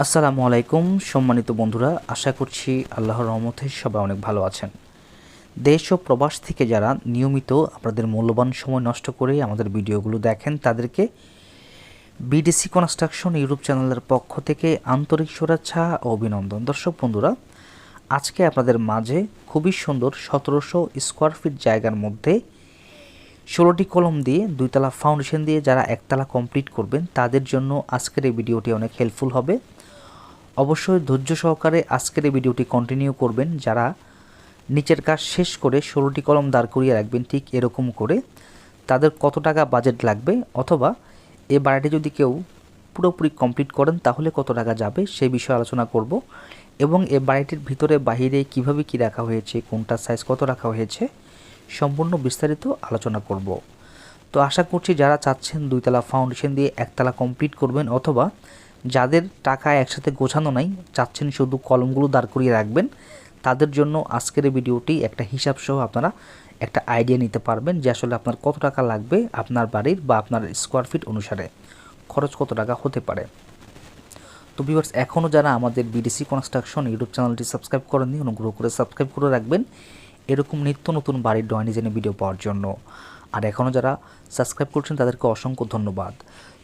আসসালামু আলাইকুম, সম্মানিত বন্ধুরা, আশা করছি আল্লাহর রহমতে সবাই অনেক ভালো আছেন। দেশ ও প্রবাস থেকে যারা নিয়মিত আপনাদের মূল্যবান সময় নষ্ট করে আমাদের ভিডিওগুলো দেখেন, তাদেরকে বিডিসি কনস্ট্রাকশন ইউটিউব চ্যানেলের পক্ষ থেকে আন্তরিক শুভেচ্ছা ও অভিনন্দন। দর্শক বন্ধুরা, আজকে আপনাদের মাঝে খুবই সুন্দর সতেরোশো স্কোয়ার ফিট জায়গার মধ্যে ষোলোটি কলম দিয়ে দুইতলা ফাউন্ডেশন দিয়ে যারা একতলা কমপ্লিট করবেন, তাদের জন্য আজকের এই ভিডিওটি অনেক হেল্পফুল হবে। অবশ্যই ধৈর্য সহকারে আজকের এই ভিডিওটি কন্টিনিউ করবেন। যারা নিচের কাজ শেষ করে ষোলোটি কলম দাঁড় করিয়ে রাখবেন, ঠিক এরকম করে। তাদের কত টাকা বাজেট লাগবে? অথবা এ বাড়িটি যদি কেউ পুরোপুরি কমপ্লিট করেন, তাহলে কত টাকা যাবে? সেই বিষয়ে আলোচনা করব। এবং এ বাড়িটির ভিতরে, বাহিরে কীভাবে কি রাখা হয়েছে, কোনটা সাইজ কত রাখা হয়েছে, সম্পূর্ণ বিস্তারিত আলোচনা করব। তো আশা করছি যারা চাচ্ছেন দুইতলা ফাউন্ডেশন দিয়ে একতলা কমপ্লিট করবেন, অথবা যাদের টাকা একসাথে গোছানো নাই, চাচ্ছেন শুধু কলমগুলো দাঁড় করিয়ে রাখবেন, তাদের জন্য আজকের ভিডিওটি একটা হিসাব সহ আপনারা একটা আইডিয়া নিতে পারবেন যে আসলে আপনার কত টাকা লাগবে আপনার বাড়ির বা আপনার স্কোয়ার ফিট অনুসারে। খরচ কত টাকা হতে পারে। তো ভিউয়ার্স এখনও যারা আমাদের বিডিসি কনস্ট্রাকশন ইউটিউব চ্যানেলটি সাবস্ক্রাইব করেননি, অনুগ্রহ করে সাবস্ক্রাইব করে রাখবেন। এরকম নিত্য নতুন বাড়ির ড্রয়িং ডিজাইনের ভিডিও পাওয়ার জন্য। আর এখনও যারা সাবস্ক্রাইব করছেন, তাদেরকে অসংখ্য ধন্যবাদ।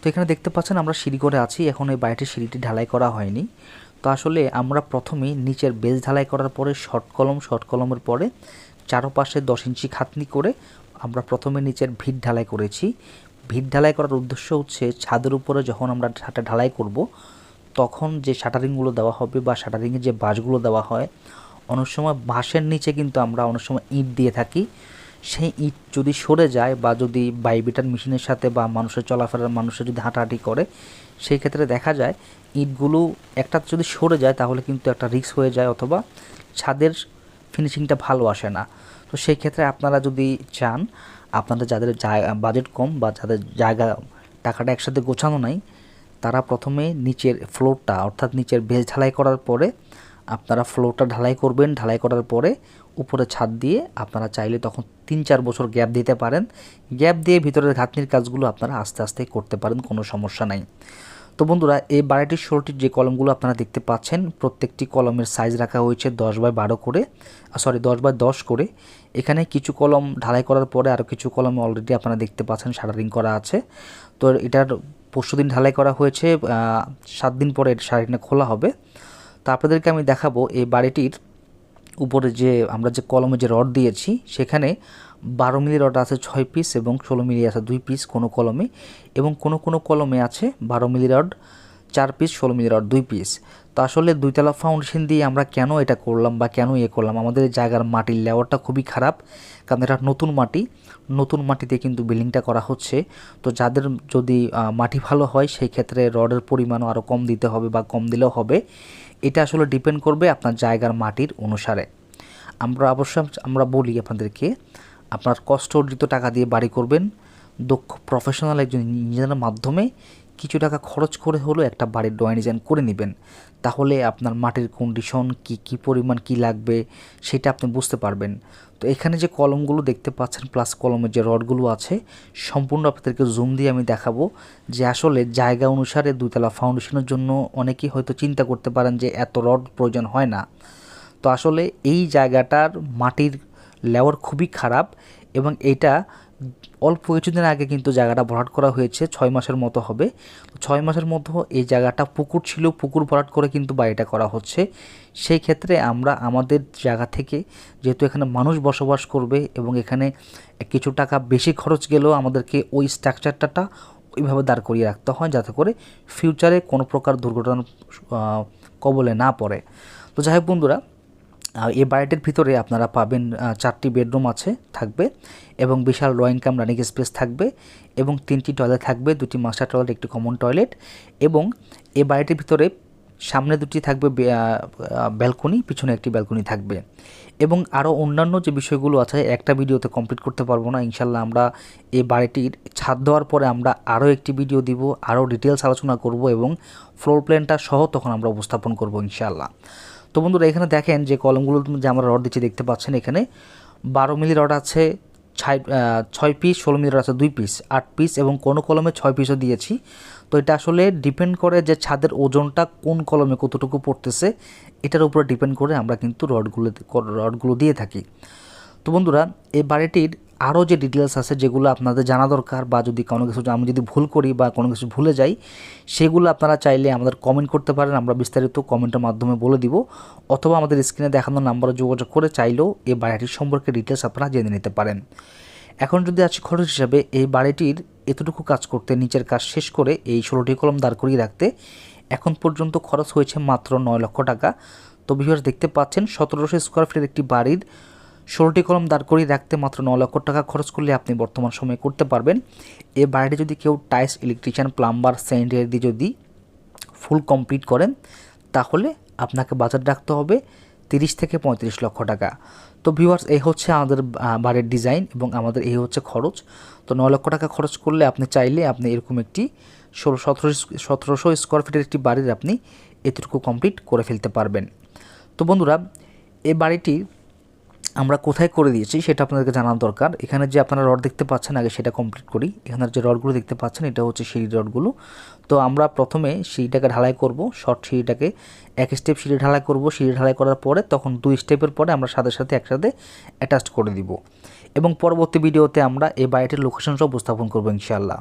তো এখানে দেখতে পাচ্ছেন আমরা সিঁড়ি করে আছি, এখন এই বাড়িটির সিঁড়িটি ঢালাই করা হয়নি। তো আসলে আমরা প্রথমেই নিচের বেজ ঢালাই করার পরে শর্ট কলম, শর্ট কলমের পরে চারোপাশে দশ ইঞ্চি খাতনি করে আমরা প্রথমে নিচের ভিট ঢালাই করেছি। ভিট ঢালাই করার উদ্দেশ্য হচ্ছে ছাদের উপরে যখন আমরা ছাটা ঢালাই করব, তখন যে শাটারিংগুলো দেওয়া হবে বা শাটারিংয়ের যে বাঁশগুলো দেওয়া হয়, অনেক সময় বাঁশের নিচে কিন্তু আমরা অনেক সময় ইট দিয়ে থাকি। সেই ইট যদি সরে যায় বা যদি বাইবিটার মেশিনের সাথে বা মানুষের চলাফেরার মানুষের যদি হাঁটাহাঁটি করে, সেই ক্ষেত্রে দেখা যায় ইটগুলো একটা যদি সরে যায় তাহলে কিন্তু একটা রিস্ক হয়ে যায় অথবা ছাদের ফিনিশিংটা ভালো আসে না। তো সেই ক্ষেত্রে আপনারা যদি চান, আপনাদের যাদের বাজেট কম বা যাদের জায়গা, টাকাটা একসাথে গোছানো নাই, তারা প্রথমে নিচের ফ্লোরটা, অর্থাৎ নিচের বেজ ঢালাই করার পরে আপনারা ফ্লোরটা ঢালাই করবেন। ঢালাই করার পরে উপরে ছাদ দিয়ে আপনারা চাইলে তখন তিন চার বছর গ্যাপ দিতে পারেন। গ্যাপ দিয়ে ভিতরের ঘাটনির কাজগুলো আপনারা আস্তে আস্তে করতে পারেন, কোনো সমস্যা নাই। তো বন্ধুরা, এই বাড়িটির ষোলোটির যে কলমগুলো আপনারা দেখতে পাচ্ছেন, প্রত্যেকটি কলমের সাইজ রাখা হয়েছে দশ বাই বারো করে সরি দশ বাই দশ করে। এখানে কিছু কলম ঢালাই করার পরে আরও কিছু কলম অলরেডি আপনারা দেখতে পাচ্ছেন শাটারিং করা আছে। তো এটার পরশু দিন ঢালাই করা হয়েছে সাত দিন পরে শাটারিংটা খোলা হবে। তো আপনাদেরকে আমি দেখাবো এই বাড়িটির উপরে যে আমরা যে কলমে যে রড দিয়েছি, সেখানে বারো মিলি রড আছে ছয় পিস এবং ষোলো মিলি আছে দুই পিস কোনো কলমে এবং কোনো কোনো কলমে আছে বারো মিলি রড, চার পিস ষোলো মিলি রড, দুই পিস তো আসলে দুইতলা ফাউন্ডেশন দিয়ে আমরা কেন এটা করলাম বা কেন ইয়ে করলাম? আমাদের জায়গার মাটির লেওয়ারটা খুবই খারাপ, কারণ এটা নতুন মাটি। নতুন মাটিতে কিন্তু বিল্ডিংটা করা হচ্ছে। তো যাদের যদি মাটি ভালো হয়, সেই ক্ষেত্রে রডের পরিমাণও আরও কম দিতে হবে বা কম দিলেও হবে। এটা আসলে ডিপেন্ড করবে আপনার জায়গার মাটির অনুসারে। আমরা অবশ্য আমরা বলি আপনাদেরকে, আপনার কষ্ট অর্জিত টাকা দিয়ে বাড়ি করবেন, দক্ষ প্রফেশনাল একজন ইঞ্জিনিয়ারের মাধ্যমে কিছু টাকা খরচ করে হলেও একটা বাড়ির ড্রয়িং ডিজাইন করে নেবেন। তাহলে আপনার মাটির কন্ডিশন কি কি পরিমাণ কি লাগবে সেটা আপনি বুঝতে পারবেন। তো এখানে যে কলমগুলো দেখতে পাচ্ছেন প্লাস কলমের যে রডগুলো আছে, সম্পূর্ণ আপনাদেরকে জুম দিয়ে আমি দেখাবো যে আসলে জায়গা অনুসারে দুইতলা ফাউন্ডেশনের জন্য অনেকেই হয়তো চিন্তা করতে পারেন যে এত রড প্রয়োজন হয় না। তো আসলে এই জায়গাটার মাটির লেওয়ার খুবই খারাপ এবং এটা অল্প কিছুদিন আগে কিন্তু জায়গাটা ভরাট করা হয়েছে, ছয় মাসের মতো হবে। ছয় মাসের মধ্যে এই জায়গাটা পুকুর ছিল, পুকুর ভরাট করে কিন্তু বাড়িটা করা হচ্ছে। সেই ক্ষেত্রে আমরা আমাদের জায়গা থেকে যেহেতু এখানে মানুষ বসবাস করবে এবং এখানে কিছু টাকা বেশি খরচ গেলেও আমাদেরকে ওই স্ট্রাকচারটা ওইভাবে দাঁড় করিয়ে রাখতে হয় যাতে করে ফিউচারে কোনো প্রকার দুর্ঘটনা কবলে না পড়ে। তো যাই হোক বন্ধুরা এই বাড়িটির ভিতরে আপনারা পাবেন চারটি বেডরুম আছে, থাকবে এবং বিশাল ড্রয়িং কাম রানিং স্পেস থাকবে এবং তিনটি টয়লেট থাকবে, দুটি মাস্টার টয়লেট, একটি কমন টয়লেট এবং এই বাড়িটির ভিতরে সামনে দুটি থাকবে ব্যালকনি, পিছনে একটি ব্যালকনি থাকবে এবং আরও অন্যান্য যে বিষয়গুলো আছে, একটা ভিডিওতে কমপ্লিট করতে পারব না, ইনশাল্লাহ আমরা এই বাড়িটির ছাদ দেওয়ার পরে আমরা আরও একটি ভিডিও দিব, আরও ডিটেলস আলোচনা করব এবং ফ্লোর প্ল্যানটা সহ তখন আমরা উপস্থাপন করব, ইনশাল্লাহ। তো বন্ধুরা, এখানে দেখেন যে কলমগুলো যে আমরা রড দিচ্ছি, দেখতে পাচ্ছেন এখানে বারো মিলি রড আছে ছয় ছয় পিস ষোলো মিলি রড আছে, দুই পিস আট পিস এবং কোনো কলমে ছয় পিসও দিয়েছি। তো এটা আসলে ডিপেন্ড করে যে ছাদের ওজনটা কোন কলমে কতটুকু পড়তেছে, এটার উপরে ডিপেন্ড করে আমরা কিন্তু রডগুলো রডগুলো দিয়ে থাকি। তো বন্ধুরা, এই বাড়িটির আরও যে ডিটেলস আছে যেগুলো আপনাদের জানা দরকার বা যদি কোনো কিছু আমি যদি ভুল করি বা কোনো কিছু ভুলে যাই, সেগুলো আপনারা চাইলে আমাদের কমেন্ট করতে পারেন, আমরা বিস্তারিত কমেন্টের মাধ্যমে বলে দিব। অথবা আমাদের স্ক্রিনে দেখানো নাম্বারে যোগাযোগ করে চাইলেও এই বাড়িটির সম্পর্কে ডিটেলস আপনারা জেনে নিতে পারেন। এখন যদি আছে খরচ হিসাবে এই বাড়িটির এতটুকু কাজ করতে, নিচের কাজ শেষ করে এই ষোলোটি কলম দাঁড় করিয়ে রাখতে, এখন পর্যন্ত খরচ হয়েছে মাত্র নয় লক্ষ টাকা। তো ভিউয়ার্স দেখতে পাচ্ছেন, সতেরোশো স্কোয়ার ফিটের একটি বাড়ির ষোলোটি কলম দাঁড় করিয়ে রাখতে মাত্র ন লক্ষ টাকা খরচ করলে আপনি বর্তমান সময়ে করতে পারবেন। এ বাড়িটি যদি কেউ টাইলস, ইলেকট্রিশিয়ান, প্লাম্বার স্যানিটারি দিয়ে যদি ফুল কমপ্লিট করেন, তাহলে আপনাকে বাজার রাখতে হবে তিরিশ থেকে পঁয়ত্রিশ লক্ষ টাকা। তো ভিউয়ার্স, এই হচ্ছে আমাদের বাড়ির ডিজাইন এবং আমাদের এই হচ্ছে খরচ। তো ন লক্ষ টাকা খরচ করলে আপনি চাইলে আপনি এরকম একটি ষোলো সতেরো সতেরোশো স্কোয়ার ফিটের একটি বাড়ির আপনি এতটুকু কমপ্লিট করে ফেলতে পারবেন। তো বন্ধুরা, এ বাড়িটি আমরা কোথায় করে দিয়েছি সেটা আপনাদেরকে জানার দরকার। এখানে যে আপনারা রড দেখতে পাচ্ছেন, আগে সেটা কমপ্লিট করি। এখানে যে রডগুলো দেখতে পাচ্ছেন, এটা হচ্ছে সিঁড়ি রডগুলো। তো আমরা প্রথমে সিঁড়িটাকে ঢালাই করব, শর্ট সিঁড়িটাকে এক স্টেপ সিঁড়ি ঢালাই করব। সিঁড়ি ঢালাই করার পরে তখন দুই স্টেপের পরে আমরা সাথে সাথে একসাথে অ্যাটাচ করে দিব। এবং পরবর্তী ভিডিওতে আমরা এই বাড়িটির লোকেশন সব উপস্থাপন করব ইনশাআল্লাহ।